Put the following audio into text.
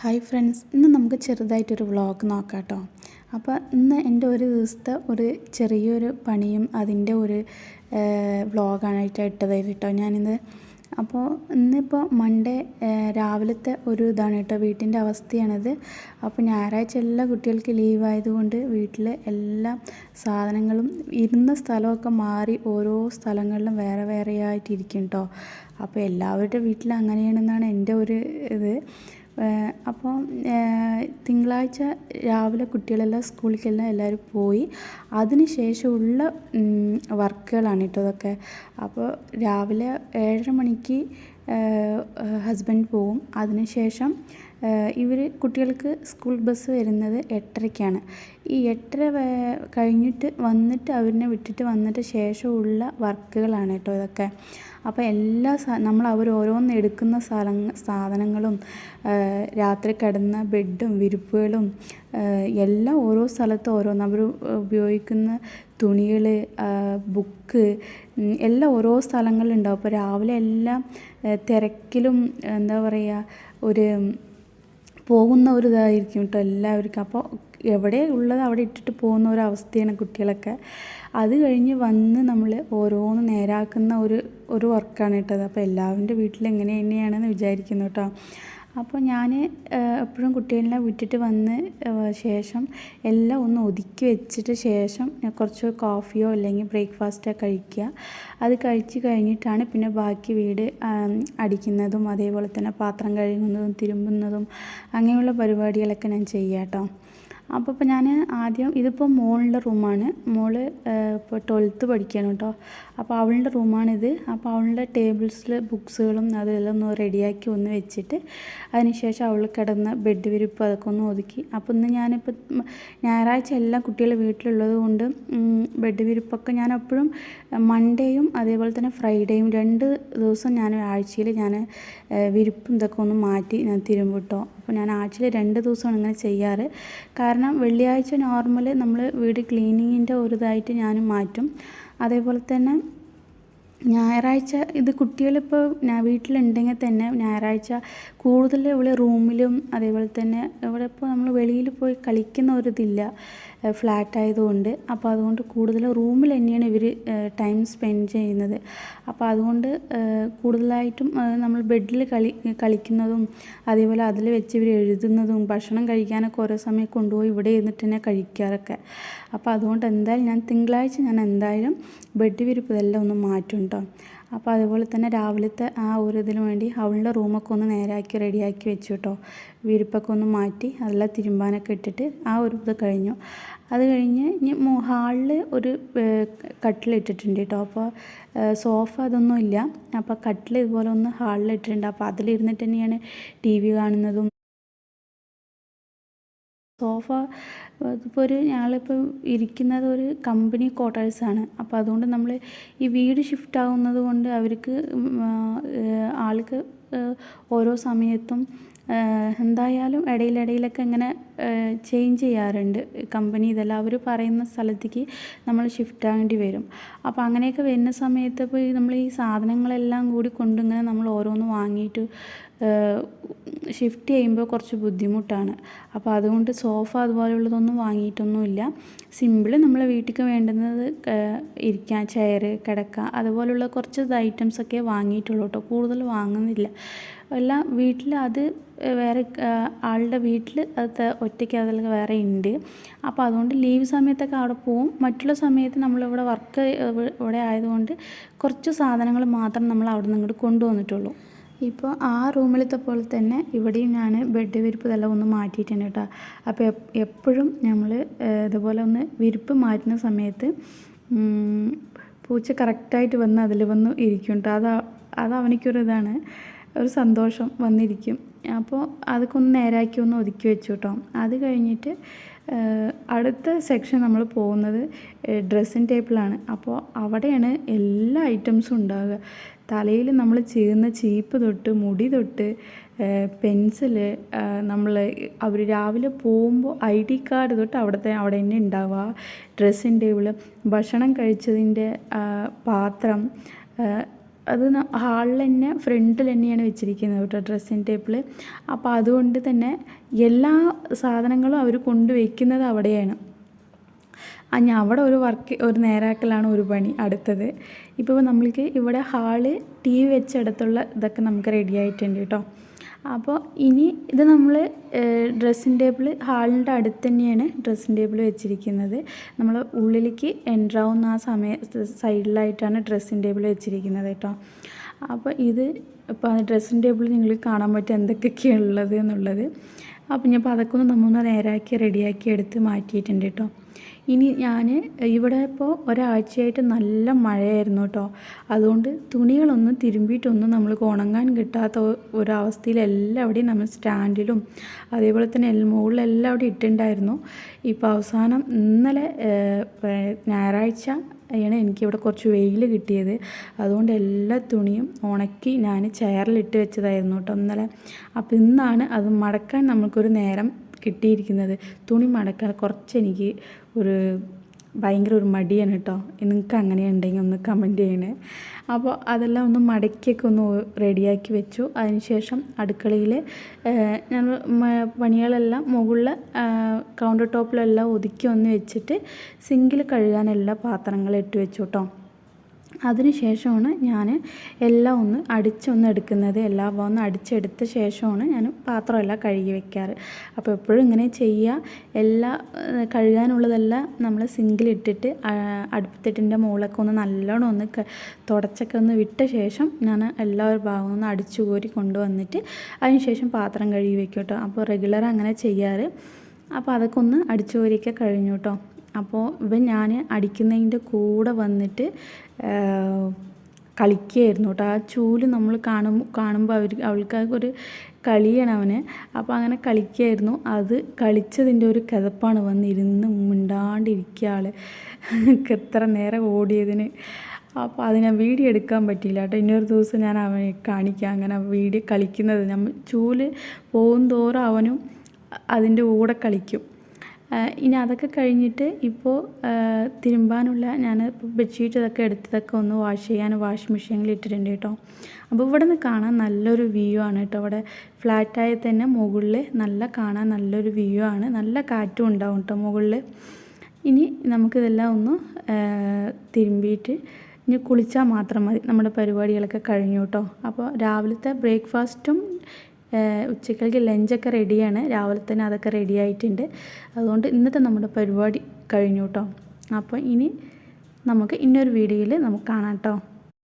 Hi friends ഇന്ന് നമുക്ക് ചെറുതായിട്ടൊരു വ്ളോഗ് നോക്കാം കേട്ടോ അപ്പോൾ ഇന്ന് എന്റെ ഒരു ദിവസത്തെ ഒരു ചെറിയൊരു പണിയും അതിന്റെ ഒരു വ്ളോഗാണായിട്ട് ഇട്ടതായിരുന്നു കേട്ടോ ഞാനിന്ന്. അപ്പോൾ ഇന്നിപ്പോൾ മൺഡേ രാവിലത്തെ ഒരു ഇതാണ് കേട്ടോ വീട്ടിന്റെ അവസ്ഥയാണിത്. അപ്പോൾ ഞായറാഴ്ച എല്ലാ കുട്ടികൾക്ക് ലീവായതുകൊണ്ട് വീട്ടിലെ വീട്ടിൽ എല്ലാ സാധനങ്ങളും ഇരുന്ന സ്ഥലമൊക്കെ മാറി ഓരോ സ്ഥലങ്ങളിലും വേറെ വേറെ ആയിട്ടിരിക്കും കേട്ടോ. അപ്പോൾ എല്ലാവരുടെ വീട്ടിൽ അങ്ങനെയാണെന്നാണ് എന്റെ ഒരു ഇത്. അപ്പോൾ തിങ്കളാഴ്ച രാവിലെ കുട്ടികളെല്ലാം സ്കൂളിലേക്കെല്ലാം എല്ലാവരും പോയി. അതിന് ശേഷമുള്ള വർക്കുകളാണ് കേട്ടോ ഇതൊക്കെ. അപ്പോൾ രാവിലെ ഏഴര മണിക്ക് ഹസ്ബൻഡ് പോവും. അതിനുശേഷം ഇവർ കുട്ടികൾക്ക് സ്കൂൾ ബസ് വരുന്നത് എട്ടരയ്ക്കാണ്. ഈ എട്ടര കഴിഞ്ഞിട്ട് വന്നിട്ട് അവരിനെ വിട്ടിട്ട് വന്നിട്ട് ശേഷമുള്ള വർക്കുകളാണ് കേട്ടോ ഇതൊക്കെ. അപ്പോൾ എല്ലാ നമ്മൾ അവർ ഓരോന്ന് എടുക്കുന്ന സ്ഥല സാധനങ്ങളും രാത്രി കിടന്ന ബെഡും വിരിപ്പുകളും എല്ലാം ഓരോ സ്ഥലത്ത് ഓരോന്ന്. അവർ ഉപയോഗിക്കുന്ന തുണികൾ ബുക്ക് എല്ലാം ഓരോ സ്ഥലങ്ങളിലുണ്ടാവും. അപ്പോൾ രാവിലെ എല്ലാം തിരക്കിലും എന്താ പറയുക ഒരു പോകുന്ന ഒരു ഇതായിരിക്കും കേട്ടോ എല്ലാവർക്കും. അപ്പോൾ എവിടെ ഉള്ളത് അവിടെ ഇട്ടിട്ട് പോകുന്ന ഒരു അവസ്ഥയാണ് കുട്ടികളൊക്കെ. അത് കഴിഞ്ഞ് വന്ന് നമ്മൾ ഓരോന്ന് നേരാക്കുന്ന ഒരു ഒരു വർക്കാണ് കേട്ടത്. അപ്പോൾ എല്ലാവരുടെ വീട്ടിൽ എങ്ങനെ തന്നെയാണെന്ന് വിചാരിക്കുന്നു കേട്ടോ. അപ്പോൾ ഞാൻ എപ്പോഴും കുട്ടികളെ വിട്ടിട്ട് വന്ന് ശേഷം എല്ലാം ഒന്ന് ഒതുക്കി വെച്ചിട്ട് ശേഷം ഞാൻ കുറച്ച് കോഫിയോ അല്ലെങ്കിൽ ബ്രേക്ക്ഫാസ്റ്റോ കഴിക്കുക. അത് കഴിച്ച് കഴിഞ്ഞിട്ടാണ് പിന്നെ ബാക്കി വീട് അടിക്കുന്നതും അതേപോലെ തന്നെ പാത്രം കഴുകുന്നതും തിരുമ്പുന്നതും അങ്ങനെയുള്ള പരിപാടികളൊക്കെ ഞാൻ ചെയ്യാം കേട്ടോ. അപ്പോൾ ഇപ്പോൾ ഞാൻ ആദ്യം ഇതിപ്പോൾ മോളുടെ റൂമാണ് മോൾ ഇപ്പോൾ ട്വൽത്ത് പഠിക്കുകയാണ് കേട്ടോ അപ്പോൾ അവളുടെ റൂമാണിത് അപ്പോൾ അവളുടെ ടേബിൾസിൽ ബുക്സുകളും അതെല്ലാം ഒന്ന് റെഡിയാക്കി ഒന്ന് വെച്ചിട്ട് അതിനുശേഷം അവൾ കിടന്ന ബെഡ് വിരിപ്പ് അതൊക്കെ ഒന്ന് ഒതുക്കി. അപ്പോൾ ഇന്ന് ഞാനിപ്പോൾ ഞായറാഴ്ച എല്ലാ കുട്ടികളും വീട്ടിലുള്ളത് കൊണ്ട് ബെഡ് വിരിപ്പൊക്കെ ഞാൻ എപ്പോഴും മൺഡേയും അതേപോലെ തന്നെ ഫ്രൈഡേയും രണ്ട് ദിവസം ഞാൻ ആഴ്ചയിൽ ഞാൻ വിരിപ്പും ഇതൊക്കെ ഒന്ന് മാറ്റി ഞാൻ തിരുമ്പും കേട്ടോ അപ്പോൾ ഞാൻ ആഴ്ചയിൽ രണ്ട് ദിവസമാണ് ഇങ്ങനെ ചെയ്യാറ്. വെള്ളിയാഴ്ച നോർമൽ നമ്മൾ വീട് ക്ലീനിങ്ങിന്റെ ഒരു ഇതായിട്ട് ഞാൻ മാറ്റും. അതേപോലെ തന്നെ ഞായറാഴ്ച ഇത് കുട്ടികളിപ്പോൾ ഞാൻ വീട്ടിലുണ്ടെങ്കിൽ തന്നെ ഞായറാഴ്ച കൂടുതൽ ഇവിടെ റൂമിലും അതേപോലെ തന്നെ ഇവിടെ ഇപ്പോൾ നമ്മൾ വെളിയിൽ പോയി കളിക്കുന്ന ഒരു ഇതില്ല ഫ്ലാറ്റ് ആയതുകൊണ്ട്. അപ്പോൾ അതുകൊണ്ട് കൂടുതൽ റൂമിൽ തന്നെയാണ് ഇവർ ടൈം സ്പെൻഡ് ചെയ്യുന്നത്. അപ്പോൾ അതുകൊണ്ട് കൂടുതലായിട്ടും നമ്മൾ ബെഡിൽ കളി കളിക്കുന്നതും അതേപോലെ അതിൽ വെച്ച് ഇവർ എഴുതുന്നതും ഭക്ഷണം കഴിക്കാനൊക്കെ ഓരോ സമയം കൊണ്ടുപോയി ഇവിടെ ഇരുന്നിട്ട് തന്നെ കഴിക്കാറൊക്കെ. അപ്പോൾ അതുകൊണ്ട് എന്തായാലും ഞാൻ തിങ്കളാഴ്ച ഞാൻ എന്തായാലും ബെഡ് വിരിപ്പ് ഇതെല്ലാം ഒന്ന് മാറ്റും കേട്ടോ അപ്പോൾ അതുപോലെ തന്നെ രാവിലത്തെ ആ ഒരു ഇതിന് വേണ്ടി അവളുടെ റൂമൊക്കെ ഒന്ന് നേരാക്കി റെഡിയാക്കി വെച്ചു കേട്ടോ. വിരിപ്പൊക്കെ ഒന്ന് മാറ്റി അതെല്ലാം തിരുമ്പാനൊക്കെ ഇട്ടിട്ട് ആ ഒരു ഇത് കഴിഞ്ഞു. അത് കഴിഞ്ഞ് ഇനി ഹാളിൽ ഒരു കട്ടിലിട്ടിട്ടുണ്ട് കേട്ടോ. അപ്പോൾ സോഫ അതൊന്നും ഇല്ല. അപ്പോൾ കട്ടിൽ ഇതുപോലെ ഒന്ന് ഹാളിൽ ഇട്ടിട്ടുണ്ട്. അപ്പോൾ അതിലിരുന്നിട്ട് തന്നെയാണ് ടി വി കാണുന്നതും സോഫ ഇപ്പോൾ ഒരു ഞങ്ങളിപ്പോൾ ഇരിക്കുന്നത് ഒരു കമ്പനി ക്വാർട്ടേഴ്സാണ് അപ്പോൾ അതുകൊണ്ട് നമ്മൾ ഈ വീട് ഷിഫ്റ്റ് ആകുന്നത് കൊണ്ട് അവർക്ക് ആൾക്ക് ഓരോ സമയത്തും എന്തായാലും ഇടയിലിടയിലൊക്കെ ഇങ്ങനെ ചേഞ്ച് ചെയ്യാറുണ്ട്. കമ്പനി ഇതെല്ലാം അവർ പറയുന്ന സ്ഥലത്തേക്ക് നമ്മൾ ഷിഫ്റ്റ് ആകേണ്ടി വരും. അപ്പോൾ അങ്ങനെയൊക്കെ വരുന്ന സമയത്ത് ഇപ്പോൾ നമ്മൾ ഈ സാധനങ്ങളെല്ലാം കൂടി കൊണ്ടിങ്ങനെ നമ്മൾ ഓരോന്ന് വാങ്ങിയിട്ട് ഷിഫ്റ്റ് ചെയ്യുമ്പോൾ കുറച്ച് ബുദ്ധിമുട്ടാണ്. അപ്പോൾ അതുകൊണ്ട് സോഫ അതുപോലെയുള്ളതൊന്നും വാങ്ങിയിട്ടൊന്നുമില്ല. സിമ്പിൾ നമ്മളെ വീട്ടിലേക്ക് വേണ്ടുന്നത് ഇരിക്കാൻ ചെയർ കിടക്ക അതുപോലുള്ള കുറച്ച് ഐറ്റംസൊക്കെ വാങ്ങിയിട്ടുള്ളൂ കേട്ടോ കൂടുതൽ വാങ്ങുന്നില്ല. എല്ലാം വീട്ടിൽ അത് വേറെ ആളുടെ വീട്ടിൽ അത് ഒറ്റയ്ക്ക് അതല്ലെങ്കിൽ വേറെ ഉണ്ട്. അപ്പോൾ അതുകൊണ്ട് ലീവ് സമയത്തൊക്കെ അവിടെ പോവും. മറ്റുള്ള സമയത്ത് നമ്മളിവിടെ വർക്ക് ഇവിടെ ആയതുകൊണ്ട് കുറച്ച് സാധനങ്ങൾ മാത്രം നമ്മൾ അവിടെ നിന്ന് ഇങ്ങോട്ട് കൊണ്ടുവന്നിട്ടുള്ളൂ. ഇപ്പോൾ ആ റൂമിലത്തെ പോലെ തന്നെ ഇവിടെയും ഞാൻ ബെഡ് വിരിപ്പ് ഇതെല്ലാം ഒന്ന് മാറ്റിയിട്ടുണ്ട് കേട്ടോ. അപ്പോൾ എപ്പോഴും നമ്മൾ ഇതുപോലെ ഒന്ന് വിരിപ്പ് മാറ്റുന്ന സമയത്ത് പൂച്ച കറക്റ്റായിട്ട് വന്ന് അതിൽ വന്ന് ഇരിക്കും കേട്ടോ. അത് അത് അവനിക്കൊരു ഇതാണ് ഒരു സന്തോഷം വന്നിരിക്കും. അപ്പോൾ അതൊക്കെ ഒന്ന് നേരാക്കി ഒന്ന് ഒതുക്കി വെച്ചു കേട്ടോ. അത് കഴിഞ്ഞിട്ട് അടുത്ത സെക്ഷൻ നമ്മൾ പോകുന്നത് ഡ്രസ്സിങ് ടേബിളാണ് അപ്പോൾ അവിടെയാണ് എല്ലാ ഐറ്റംസും ഉണ്ടാവുക. തലയിൽ നമ്മൾ ചെയ്യുന്ന ചീപ്പ് തൊട്ട് മുടി തൊട്ട് പെൻസിൽ നമ്മൾ അവർ രാവിലെ പോകുമ്പോൾ ഐ ഡി കാർഡ് തൊട്ട് അവിടുത്തെ അവിടെ തന്നെ ഉണ്ടാവുക. ഡ്രസ്സിങ് ടേബിൾ ഭക്ഷണം കഴിച്ചതിന്റെ പാത്രം അത് ഹാളിൽ തന്നെ ഫ്രണ്ടിൽ തന്നെയാണ് വെച്ചിരിക്കുന്നത് കേട്ടോ ഡ്രസ്സിങ് ടേബിൾ അപ്പോൾ അതുകൊണ്ട് തന്നെ എല്ലാ സാധനങ്ങളും അവർ കൊണ്ടുവയ്ക്കുന്നത് അവിടെയാണ്. ആ ഞാൻ അവിടെ ഒരു വർക്ക് ഒരു നേരാക്കലാണ് ഒരു പണി അടുത്തത്. ഇപ്പോൾ നമ്മൾക്ക് ഇവിടെ ഹാൾ ടി വി വെച്ചിടത്തുള്ള ഇതൊക്കെ നമുക്ക് റെഡി ആയിട്ടുണ്ട് കേട്ടോ. അപ്പോൾ ഇനി ഇത് നമ്മൾ ഡ്രസ്സിങ് ടേബിൾ ഹാളിന്റെ അടുത്ത് തന്നെയാണ് ഡ്രസ്സിങ് ടേബിൾ വെച്ചിരിക്കുന്നത്. നമ്മൾ ഉള്ളിലേക്ക് എന്റർ ആവുന്ന ആ സമയ സൈഡിലായിട്ടാണ് ഡ്രസ്സിങ് ടേബിൾ വെച്ചിരിക്കുന്നത് കേട്ടോ. അപ്പോൾ ഇത് ഇപ്പോൾ ആ ഡ്രസ്സിങ് ടേബിൾ നിങ്ങൾ കാണാൻ പറ്റും എന്തൊക്കെയൊക്കെയാണ് ഉള്ളത് എന്നുള്ളത്. അപ്പോൾ ഞാൻ അപ്പോൾ അതൊക്കെ ഒന്ന് നമ്മൊന്ന് നേരാക്കി റെഡിയാക്കി എടുത്ത് മാറ്റിയിട്ടുണ്ട് കേട്ടോ. ഇനി ഞാൻ ഇവിടെ ഇപ്പോൾ ഒരാഴ്ചയായിട്ട് നല്ല മഴയായിരുന്നു കേട്ടോ അതുകൊണ്ട് തുണികളൊന്നും തിരുമ്പിയിട്ടൊന്നും നമ്മൾക്ക് ഉണങ്ങാൻ കിട്ടാത്ത ഒരവസ്ഥയിൽ എല്ലാവിടെയും നമ്മൾ സ്റ്റാൻഡിലും അതേപോലെ തന്നെ മുകളിൽ എല്ലാവിടെയും ഇട്ടുണ്ടായിരുന്നു ഇപ്പോൾ അവസാനം ഇന്നലെ ഞായറാഴ്ച ആണ് എനിക്കിവിടെ കുറച്ച് വെയിൽ കിട്ടിയത്. അതുകൊണ്ട് എല്ലാ തുണിയും ഉണക്കി ഞാൻ ചെയറിലിട്ട് വെച്ചതായിരുന്നു കേട്ടോ ഇന്നലെ. അപ്പോൾ ഇന്നാണ് അത് മടക്കാൻ നമുക്കൊരു നേരം കിട്ടിയിരിക്കുന്നത്. തുണി മടക്കാൻ കുറച്ച് എനിക്ക് ഒരു ഭയങ്കര ഒരു മടിയാണ് കേട്ടോ. നിങ്ങൾക്ക് അങ്ങനെ ഉണ്ടെങ്കിൽ ഒന്ന് കമന്റ് ചെയ്യണേ. അപ്പോൾ അതെല്ലാം ഒന്ന് മടക്കിയൊക്കെ ഒന്ന് റെഡിയാക്കി വെച്ചു. അതിനുശേഷം അടുക്കളയിൽ ഞാൻ പണികളെല്ലാം മുകളിൽ കൗണ്ടർ ടോപ്പിലെല്ലാം ഒതുക്കി ഒന്ന് വെച്ചിട്ട് സിങ്കിൽ കഴുകാനെല്ലാം പാത്രങ്ങൾ ഇട്ട് വെച്ചു കേട്ടോ. അതിന് ശേഷമാണ് ഞാൻ എല്ലാം ഒന്ന് അടിച്ചൊന്ന് എടുക്കുന്നത്. എല്ലാം ഒന്ന് അടിച്ചെടുത്ത ശേഷമാണ് ഞാൻ പാത്രമെല്ലാം കഴുകി വെക്കാറ്. അപ്പോൾ എപ്പോഴും ഇങ്ങനെ ചെയ്യുക. എല്ലാ കഴുകാനുള്ളതെല്ലാം നമ്മൾ സിങ്കിലിട്ടിട്ട് അടുപ്പത്തിട്ടിന്റെ മുകളിലൊക്കെ ഒന്ന് നല്ലോണം ഒന്ന് തുടച്ചൊക്കെ ഒന്ന് വിട്ട ശേഷം ഞാൻ എല്ലാ ഒരു ഭാഗവും ഒന്ന് അടിച്ചു കോരി കൊണ്ടുവന്നിട്ട് അതിന് ശേഷം പാത്രം കഴുകി വെക്കും കേട്ടോ. അപ്പോൾ റെഗുലർ അങ്ങനെ ചെയ്യാറ്. അപ്പോൾ അതൊക്കെ ഒന്ന് അടിച്ചു കോരിയൊക്കെ കഴിഞ്ഞു കേട്ടോ. അപ്പോൾ ഇവൻ ഞാൻ അടിക്കുന്നതിന്റെ കൂടെ വന്നിട്ട് കളിക്കുകയായിരുന്നു കേട്ടോ. ആ ചൂൽ നമ്മൾ കാണും കാണുമ്പോൾ അവർ അവൾക്ക് ഒരു കളിയാണ് അവന്. അപ്പോൾ അങ്ങനെ കളിക്കുകയായിരുന്നു. അത് കളിച്ചതിന്റെ ഒരു കിതപ്പാണ് വന്നിരുന്ന് മിണ്ടാണ്ടിരിക്കുക ആൾ എത്ര നേരം ഓടിയതിന്. അപ്പോൾ അതിനെ വീഡിയോ എടുക്കാൻ പറ്റിയില്ല കേട്ടോ. ഇന്നൊരു ദിവസം ഞാൻ അവനെ കാണിക്കാം. അങ്ങനെ വീഡിയോ കളിക്കുന്നത്. നമ്മൾ ചൂൽ പോകും തോറും അവനും അതിന്റെ കൂടെ കളിക്കും. ഇനി അതൊക്കെ കഴിഞ്ഞിട്ട് ഇപ്പോൾ തിരുമ്പാനുള്ള ഞാൻ ബെഡ്ഷീറ്റ് ഇതൊക്കെ എടുത്തതൊക്കെ ഒന്ന് വാഷ് ചെയ്യാൻ വാഷിംഗ് മെഷീനിൽ ഇട്ടിട്ടുണ്ട് കേട്ടോ. അപ്പോൾ ഇവിടെ നിന്ന് കാണാൻ നല്ലൊരു വ്യൂ ആണ് കേട്ടോ. ഇവിടെ ഫ്ലാറ്റായി തന്നെ മുകളിൽ നല്ല കാണാൻ നല്ലൊരു വ്യൂ ആണ്. നല്ല കാറ്റും ഉണ്ടാവും കേട്ടോ മുകളിൽ ഇനി നമുക്കിതെല്ലാം ഒന്ന് തിരുമ്പിയിട്ട് ഇനി കുളിച്ചാൽ മാത്രം മതി. നമ്മുടെ പരിപാടികളൊക്കെ കഴിഞ്ഞു കേട്ടോ. അപ്പോൾ രാവിലത്തെ ബ്രേക്ക്ഫാസ്റ്റും ഉച്ചക്കലേക്ക് ലഞ്ചൊക്കെ റെഡിയാണ്. രാവിലെ തന്നെ അതൊക്കെ റെഡി ആയിട്ടുണ്ട്. അതുകൊണ്ട് ഇന്നത്തെ നമ്മുടെ പരിപാടി കഴിഞ്ഞു കേട്ടോ. അപ്പോൾ ഇനി നമുക്ക് ഇന്നൊരു വീഡിയോയിൽ നമുക്ക് കാണാം കേട്ടോ.